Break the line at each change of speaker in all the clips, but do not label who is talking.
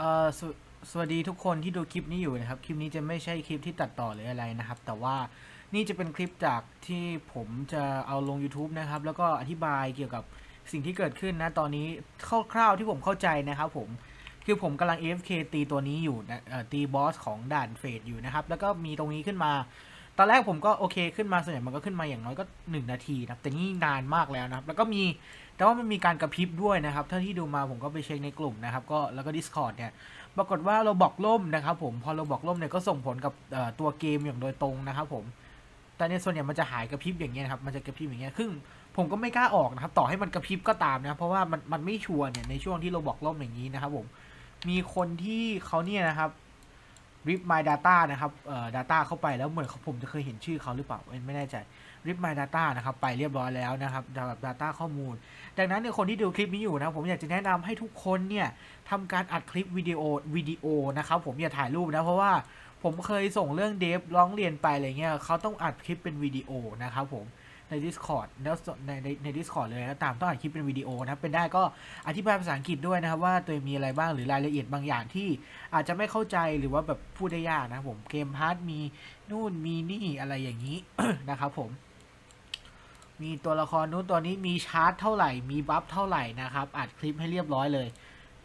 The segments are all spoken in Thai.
เอ่อสวสวัสดีทุกคนที่ดูคลิปนี้อยู่นะครับ คลิปนี้จะไม่ใช่คลิปที่ตัดต่อหรืออะไรนะครับ แต่ว่านี่จะเป็นคลิปจากที่ผมจะเอาลง YouTube นะครับ แล้วก็อธิบายเกี่ยวกับสิ่งที่เกิดขึ้นนะตอนนี้คร่าวๆที่ผมเข้าใจนะครับผมคือผมกำลัง AFK ตีตัวนี้อยู่นะเอ่อตีบอสของด่านเฟดอยู่นะครับ แล้วก็มีตรงนี้ขึ้นมา ตอนแรกผมก็โอเคขึ้นมาส่วนใหญ่มันก็ขึ้นมาอย่างน้อยก็ 1 นาทีนะครับแต่นี่นานมากแล้วนะครับ แล้วก็มี แต่ว่ามันมีการกระพริบด้วยนะครับเท่าที่ดูมาผมก็ไปเช็คในกลุ่มนะครับก็แล้วก็ Discord เนี่ยปรากฏว่าเราบอกล่มนะครับผมพอเราบอกล่มเนี่ยก็ส่งผลกับตัวเกมอย่างโดยตรงนะครับผมแต่ในส่วนใหญ่มันจะหายกระพริบอย่างเงี้ยนะครับมันจะกระพริบอย่างเงี้ยซึ่งผมก็ไม่กล้าออกนะครับต่อให้มันกระพริบก็ตามนะเพราะว่ามันมันไม่ชัวร์เนี่ยในช่วงที่เราบอกล่มอย่างนี้นะครับผมมีคนที่เขาเนี่ยนะครับ rip my data นะครับเอ่อ data เข้าไปแล้วเหมือนเขาผมจะเคยเห็นชื่อเขาหรือเปล่าไม่แน่ใจ rip my data นะครับไปเรียบร้อยแล้วนะครับสำหรับ data ข้อมูล ดังนั้นเนี่ยคนที่ดูคลิปนี้อยู่นะผมอยากจะแนะนำให้ทุกคนเนี่ยทำการอัดคลิปวิดีโอวิดีโอนะครับผมอย่าถ่ายรูปนะเพราะว่าผมเคยส่งเรื่องเดฟร้องเรียนไปอะไรเงี้ยเขาต้องอัดคลิปเป็นวิดีโอนะครับผม ใน Discord แล้วในในใน Discord เลยนะตามต้องอัดคลิปเป็นวิดีโอนะเป็นได้ก็อธิบายภาษาอังกฤษด้วยนะครับว่าตัวมีอะไรบ้างหรือรายละเอียดบางอย่างที่อาจจะไม่เข้าใจหรือว่าแบบพูดได้ยากนะผมเกมพาร์ทมีนู่นมีนี่อะไรอย่างนี้นะครับผมมีตัวละครนู้นตัวนี้มีชาร์จเท่าไหร่ มีบัฟเท่าไหร่นะครับ อัดคลิปให้เรียบร้อยเลย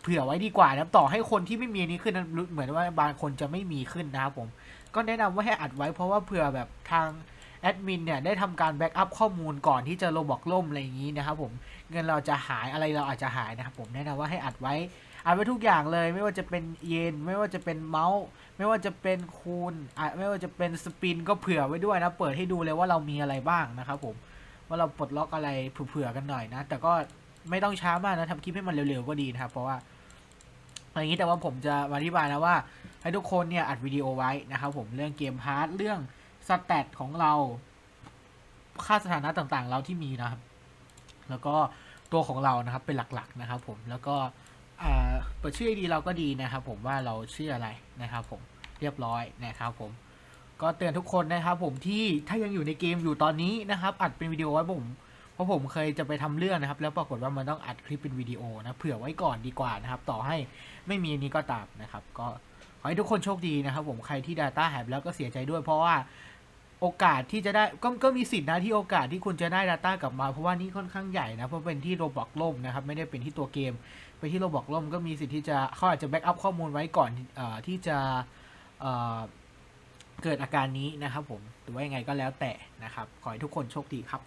เผื่อไว้ดีกว่านะต่อให้คนที่ไม่มีนี้ขึ้นเหมือนว่าบางคนจะไม่มีขึ้นนะครับผม ก็แนะนำว่าให้อัดไว้เพราะว่าเผื่อแบบทาง แอดมินเนี่ยได้ทำการแบ็กอัพข้อมูลก่อนที่จะโรบอกล่มอะไรอย่างนี้นะครับผมเงินเราจะหายอะไรเราอาจจะหายนะครับผมแนะนำว่าให้อัดไว้อัดไว้ทุกอย่างเลย ไม่ว่าจะเป็นเยนไม่ว่าจะเป็นเมาส์ ไม่ว่าจะเป็นคูณอะไม่ว่าจะเป็นสปินก็เผื่อไว้ด้วยนะเปิดให้ดูเลยว่าเรามีอะไรบ้างนะครับผมว่าเราปลดล็อกอะไรเผื่อๆกันหน่อยนะ แต่ก็ไม่ต้องช้ามากนะทำคลิปให้มันเร็วๆก็ดีนะครับเพราะว่าอย่างนี้แต่ว่าผมจะอธิบายนะว่า ให้ทุกคนเนี่ยอัดวิดีโอไว้นะครับผมเรื่องเกมพาร์ทเรื่อง สแตทของเรา ค่าสถานะต่างๆ เราที่มีนะครับ แล้วก็ตัวของเรานะครับเป็นหลักๆนะครับผมแล้วก็อ่าเปิดชื่อดีเราก็ดีนะครับ ผมว่าเราชื่ออะไรนะครับ ผมเรียบร้อยนะครับ ผมก็เตือนทุกคนนะครับผมที่ถ้ายังอยู่ในเกมอยู่ตอนนี้นะครับ อัดเป็นวิดีโอไว้ผมเพราะผมเคยจะไปทำเรื่องนะครับ แล้วปรากฏว่ามันต้องอัดคลิปเป็นวิดีโอนะเผื่อไว้ก่อนดีกว่านะครับ ต่อให้ไม่มีนี้ก็ตามนะครับ ก็ขอให้ทุกคนโชคดีนะครับ ผมใครที่ Data หายไปแล้วก็เสียใจด้วยเพราะว่า โอกาสที่จะได้ก็ก็มีสิทธินะที่โอกาสที่คุณจะได้ Data กลับมา เพราะว่านี่ค่อนข้างใหญ่นะ เพราะเป็นที่โรบอกล่มนะครับ ไม่ได้เป็นที่ตัวเกมไปที่โรบอกล่มก็มีสิทธิ์ที่จะเขาอาจจะแบ็กอัพข้อมูลไว้ก่อนอที่จะเเกิดอาการนี้นะครับผมหรือว่ายังไงก็แล้วแต่นะครับ ขอให้ทุกคนโชคดีครับ